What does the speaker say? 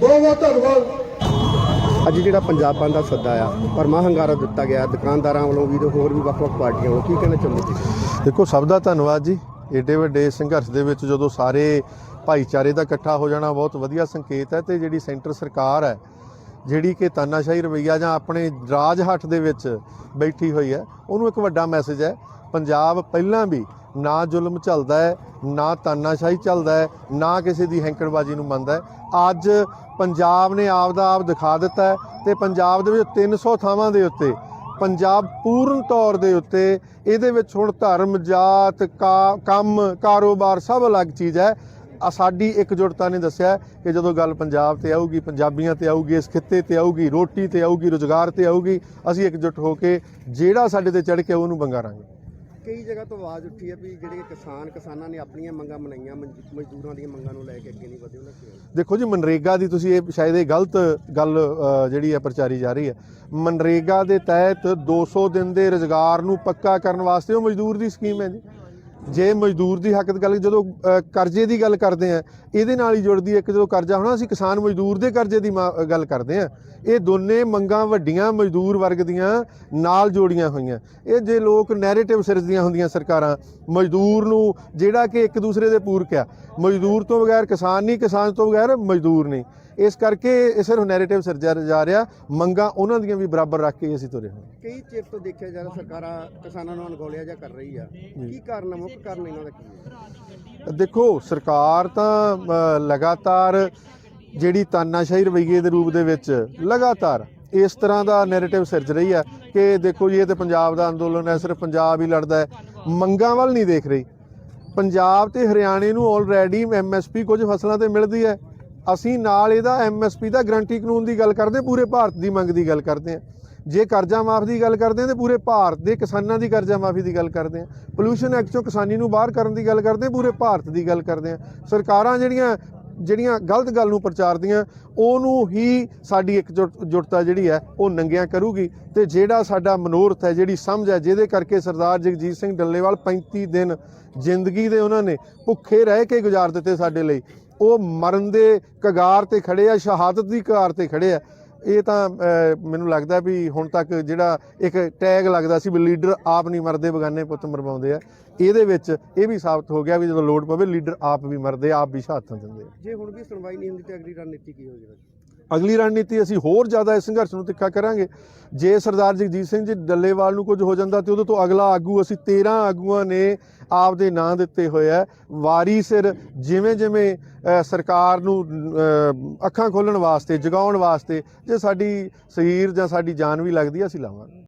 ਬਹੁਤ ਬਹੁਤ ਧੰਨਵਾਦ। ਅੱਜ ਜਿਹੜਾ ਪੰਜਾਬ ਦਾ ਸੱਦਾ ਆ ਪਰ ਹੰਗਾਰਾ ਦਿੱਤਾ ਗਿਆ ਦੁਕਾਨਦਾਰਾਂ ਵੱਲੋਂ ਵੀ ਤੇ ਹੋਰ ਵੀ ਵੱਖ-ਵੱਖ ਪਾਰਟੀਆਂ ਵੱਲੋਂ ਕੀ ਕਹਿਣਾ ਚਾਹੁੰਦੇ ਤੁਸੀਂ? ਦੇਖੋ ਸਭ ਦਾ ਧੰਨਵਾਦ ਜੀ। ਏਡੇ ਵੱਡੇ ਸੰਘਰਸ਼ ਦੇ ਵਿੱਚ ਜਦੋਂ ਸਾਰੇ ਭਾਈਚਾਰੇ ਦਾ ਇਕੱਠਾ ਹੋ ਜਾਣਾ ਬਹੁਤ ਵਧੀਆ ਸੰਕੇਤ ਹੈ ਤੇ ਜਿਹੜੀ ਸੈਂਟਰ ਸਰਕਾਰ ਹੈ ਜਿਹੜੀ ਕਿ ਤਾਨਾਸ਼ਾਹੀ ਰਵਈਆ ਜਾਂ ਆਪਣੇ ਰਾਜ ਹੱਥ ਦੇ ਵਿੱਚ ਬੈਠੀ ਹੋਈ ਹੈ ਉਹਨੂੰ ਇੱਕ ਵੱਡਾ ਮੈਸੇਜ ਹੈ ਪੰਜਾਬ ਪਹਿਲਾਂ ਵੀ ਨਾ ਜ਼ੁਲਮ ਚੱਲਦਾ ਹੈ, ਨਾ ਤਾਨਾਸ਼ਾਹੀ ਚੱਲਦਾ ਹੈ, ਨਾ ਕਿਸੇ ਦੀ ਹੈਂਕੜਬਾਜ਼ੀ ਨੂੰ ਮੰਨਦਾ ਹੈ। ਅੱਜ ਪੰਜਾਬ ਨੇ ਆਪ ਦਾ ਆਪ ਦਿਖਾ ਦਿੱਤਾ ਹੈ ਤੇ ਪੰਜਾਬ ਦੇ ਵਿੱਚ 300 ਥਾਵਾਂ ਦੇ ਉੱਤੇ, ਪੰਜਾਬ ਪੂਰਨ ਤੌਰ ਦੇ ਉੱਤੇ ਇਹਦੇ ਵਿੱਚ ਹੁਣ ਧਰਮ, ਜਾਤ, ਕਾ- ਕੰਮ, ਕਾਰੋਬਾਰ ਸਭ ਅਲੱਗ ਚੀਜ਼ ਹੈ। ਸਾਡੀ ਇਕਜੁੱਟਤਾ ਨੇ ਦੱਸਿਆ ਕਿ ਜਦੋਂ ਗੱਲ ਪੰਜਾਬ ਤੇ ਆਊਗੀ, ਪੰਜਾਬੀਆਂ ਤੇ ਆਊਗੀ, ਇਸ ਖਿੱਤੇ ਤੇ ਆਊਗੀ, ਰੋਟੀ ਤੇ ਆਊਗੀ, ਰੋਜ਼ਗਾਰ ਤੇ ਆਊਗੀ, ਅਸੀਂ ਇਕਜੁੱਟ ਹੋ ਕੇ ਜਿਹੜਾ ਸਾਡੇ ਤੇ ਚੜ ਕੇ ਉਹਨੂੰ ਬੰਗਾਰਾਂਗੇ। ਕਈ ਜਗ੍ਹਾ ਤੋਂ ਆਵਾਜ਼ ਉੱਠੀ ਹੈ ਵੀ ਜਿਹੜੇ ਕਿਸਾਨ ਕਿਸਾਨਾਂ ਨੇ ਆਪਣੀਆਂ ਮੰਗਾਂ ਮਨਾਈਆਂ ਮਜ਼- ਮਜ਼ਦੂਰਾਂ ਦੀਆਂ ਮੰਗਾਂ ਨੂੰ ਲੈ ਕੇ ਅੱਗੇ ਨਹੀਂ ਵਧੇ ਉਹਨਾਂ ਕੀ ਦੇਖੋ ਜੀ ਮਨਰੇਗਾ ਦੀ ਤੁਸੀਂ ਇਹ ਸ਼ਾਇਦ ਇਹ ਗਲਤ ਗੱਲ ਅ, ਜਿਹੜੀ ਹੈ ਪ੍ਰਚਾਰੀ ਜਾ ਰਹੀ ਹੈ। ਮਨਰੇਗਾ ਦੇ ਤਹਿਤ 200 ਦਿਨ ਦੇ ਰੋਜ਼ਗਾਰ ਨੂੰ ਪੱਕਾ ਕਰਨ ਵਾਸਤੇ ਉਹ ਮਜ਼ਦੂਰ ਦੀ ਸਕੀਮ ਹੈ ਜੀ। ਜੇ ਮਜ਼ਦੂਰ ਦੀ ਹੱਕ ਦੀ ਗੱਲ ਜਦੋਂ ਕਰਜ਼ੇ ਦੀ ਗੱਲ ਕਰਦੇ ਆ, ਇਹਦੇ ਨਾਲ ਹੀ ਜੁੜਦੀ ਹੈ ਕਿ ਜਦੋਂ ਕਰਜ਼ਾ ਹੋਣਾ, ਅਸੀਂ ਕਿਸਾਨ ਮਜ਼ਦੂਰ ਦੇ ਕਰਜ਼ੇ ਦੀ ਮਾ- ਗੱਲ ਕਰਦੇ ਆ। ਇਹ ਦੋਨੇ ਮੰਗਾਂ ਵੱਡੀਆਂ ਮਜ਼ਦੂਰ ਵਰਗ ਦੀਆਂ ਨਾਲ ਜੋੜੀਆਂ ਹੋਈਆਂ। ਇਹ ਜੇ ਲੋਕ ਨੈਰੇਟਿਵ ਸਿਰਜਦੀਆਂ ਹੁੰਦੀਆਂ ਸਰਕਾਰਾਂ, ਮਜ਼ਦੂਰ ਨੂੰ ਜਿਹੜਾ ਕਿ ਇੱਕ ਦੂਸਰੇ ਦੇ ਪੂਰਕ ਆ। ਮਜ਼ਦੂਰ ਤੋਂ ਬਗੈਰ ਕਿਸਾਨ ਨਹੀਂ, ਕਿਸਾਨ ਤੋਂ ਬਗੈਰ ਮਜ਼ਦੂਰ ਨਹੀਂ। ਇਸ ਕਰਕੇ ਇਹ ਸਿਰਫ ਨੈਰੇਟਿਵ ਸਿਰਜਿਆ ਜਾ ਰਿਹਾ ਮੰਗਾਂ ਉਹਨਾਂ ਦੀਆਂ ਵੀ ਬਰਾਬਰ ਰੱਖ ਕੇ ਅਸੀਂ ਤੁਰੇ ਹਾਂ। ਕਈ ਚਿਰ ਤੋਂ ਦੇਖਿਆ ਜਾ ਰਿਹਾ ਸਰਕਾਰਾਂ ਕਿਸਾਨਾਂ ਨੂੰ ਅਣਗੌਲਿਆ ਜਾਂ ਕਰ ਰਹੀ ਆ। ਕੀ ਕਾਰਨ ਆ? ਮੁੱਖ ਕਾਰਨ ਇਹਨਾਂ ਦਾ ਕੀ ਹੈ ਦੇਖੋ ਸਰਕਾਰ ਤਾਂ ਅ, ਲਗਾਤਾਰ ਜਿਹੜੀ ਤਾਨਾਸ਼ਾਹੀ ਰਵੱਈਏ ਦੇ ਰੂਪ ਦੇ ਵਿੱਚ ਲਗਾਤਾਰ ਇਸ ਤਰ੍ਹਾਂ ਦਾ ਨੈਰੇਟਿਵ ਸਿਰਜ ਰਹੀ ਹੈ ਕਿ ਦੇਖੋ ਜੀ ਇਹ ਤੇ ਪੰਜਾਬ ਦਾ ਅੰਦੋਲਨ ਹੈ ਸਿਰਫ ਪੰਜਾਬ ਹੀ ਲੜਦਾ ਹੈ। ਮੰਗਾਂ ਵੱਲ ਨਹੀਂ ਦੇਖ ਰਹੀ। ਪੰਜਾਬ ਤੇ ਹਰਿਆਣੇ ਨੂੰ ਆਲਰੇਡੀ ਐਮਐਸਪੀ ਕੁਝ ਫਸਲਾਂ ਤੇ ਮਿਲਦੀ ਹੈ। ਅਸੀਂ ਨਾਲ ਇਹਦਾ ਐਮਐਸਪੀ ਦਾ ਗਰੰਟੀ ਕਾਨੂੰਨ ਦੀ ਗੱਲ ਕਰਦੇ ਹਾਂ, ਪੂਰੇ ਭਾਰਤ ਦੀ ਮੰਗ ਦੀ ਗੱਲ ਕਰਦੇ ਹਾਂ। ਜੇ ਕਰਜ਼ਾ ਮਾਫ ਦੀ ਗੱਲ ਕਰਦੇ ਹਾਂ ਤੇ ਪੂਰੇ ਭਾਰਤ ਦੇ ਕਿਸਾਨਾਂ ਦੀ ਕਰਜ਼ਾ ਮਾਫੀ ਦੀ ਗੱਲ ਕਰਦੇ ਹਾਂ। ਪੋਲੂਸ਼ਨ ਐਕਟ ਚੋਂ ਕਿਸਾਨੀ ਨੂੰ ਬਾਹਰ ਕਰਨ ਦੀ ਗੱਲ ਕਰਦੇ ਹਾਂ ਪੂਰੇ ਭਾਰਤ ਦੀ ਗੱਲ ਕਰਦੇ ਹਾਂ। ਸਰਕਾਰਾਂ ਜਿਹੜੀਆਂ ਜਿਹੜੀਆਂ ਗਲਤ ਗੱਲ ਨੂੰ ਪ੍ਰਚਾਰਦੀਆਂ ਉਹਨੂੰ ਹੀ ਸਾਡੀ ਇੱਕ ਜੁਟ- ਜੁਟਤਾ ਜਿਹੜੀ ਹੈ ਉਹ ਨੰਗਿਆਂ ਕਰੂਗੀ। ਤੇ ਜਿਹੜਾ ਸਾਡਾ ਮਨੋਰਥ ਹੈ ਜਿਹੜੀ ਸਮਝ ਹੈ ਜਿਹਦੇ ਕਰਕੇ ਸਰਦਾਰ ਜਗਜੀਤ ਸਿੰਘ ਡੱਲੇਵਾਲ 35 ਦਿਨ ਜ਼ਿੰਦਗੀ ਦੇ ਉਹਨਾਂ ਨੇ ਭੁੱਖੇ ਰਹਿ ਕੇ ਗੁਜ਼ਾਰ ਦਿੱਤੇ ਸਾਡੇ ਲਈ ਉਹ ਮਰਨ ਦੇ ਕਗਾਰ ਤੇ ਖੜੇ ਆ, ਸ਼ਹਾਦਤ ਦੀ ਕਗਾਰ ਤੇ ਖੜੇ ਆ। ਇਹ ਤਾਂ ਮੈਨੂੰ ਲੱਗਦਾ ਵੀ ਹੁਣ ਤੱਕ ਜਿਹੜਾ ਇੱਕ ਟੈਗ ਲੱਗਦਾ ਸੀ ਵੀ ਲੀਡਰ ਆਪ ਨਹੀਂ ਮਰਦੇ, ਬਗਾਨੇ ਪੁੱਤ ਮਰਵਾਉਂਦੇ ਆ। ਇਹਦੇ ਵਿੱਚ ਇਹ ਵੀ ਸਾਬਤ ਹੋ ਗਿਆ ਵੀ ਜਦੋਂ ਲੋੜ ਪਵੇ, ਲੀਡਰ ਆਪ ਵੀ ਮਰਦੇ, ਆਪ ਵੀ ਸ਼ਹਾਦਤਾਂ ਦਿੰਦੇ ਜੇ ਹੁਣ ਵੀ ਸੁਣਵਾਈ ਨਹੀਂ ਹੁੰਦੀ ਤੇ ਅਗਲੀ ਰਣਨੀਤੀ ਕੀ ਹੋਵੇਗੀ ਅਗਲੀ ਰਣਨੀਤੀ ਅਸੀਂ ਹੋਰ ਜ਼ਿਆਦਾ ਇਸ ਸੰਘਰਸ਼ ਨੂੰ ਤਿੱਖਾ ਕਰਾਂਗੇ। ਜੇ ਸਰਦਾਰ ਜਗਜੀਤ ਸਿੰਘ ਜੀ ਡੱਲੇਵਾਲ ਨੂੰ ਕੁਝ ਹੋ ਜਾਂਦਾ ਤੇ ਉਹਦੇ ਤੋਂ ਅਗਲਾ ਆਗੂ ਅਸੀਂ 13 ਆਗੂਆਂ ਨੇ ਆਪ ਦੇ ਨਾਂ ਦਿੱਤੇ ਹੋਏ ਆ। ਵਾਰੀ ਸਿਰ ਜਿਵੇਂ ਜਿਵੇਂ ਸਰਕਾਰ ਨੂੰ ਅੱਖਾਂ ਖੋਲਣ ਵਾਸਤੇ ਜਗਾਉਣ ਵਾਸਤੇ ਜੇ ਸਾਡੀ ਸਰੀਰ ਜਾਂ ਸਾਡੀ ਜਾਨ ਵੀ ਲੱਗਦੀ ਆ, ਅਸੀਂ ਲਾਵਾਂਗੇ।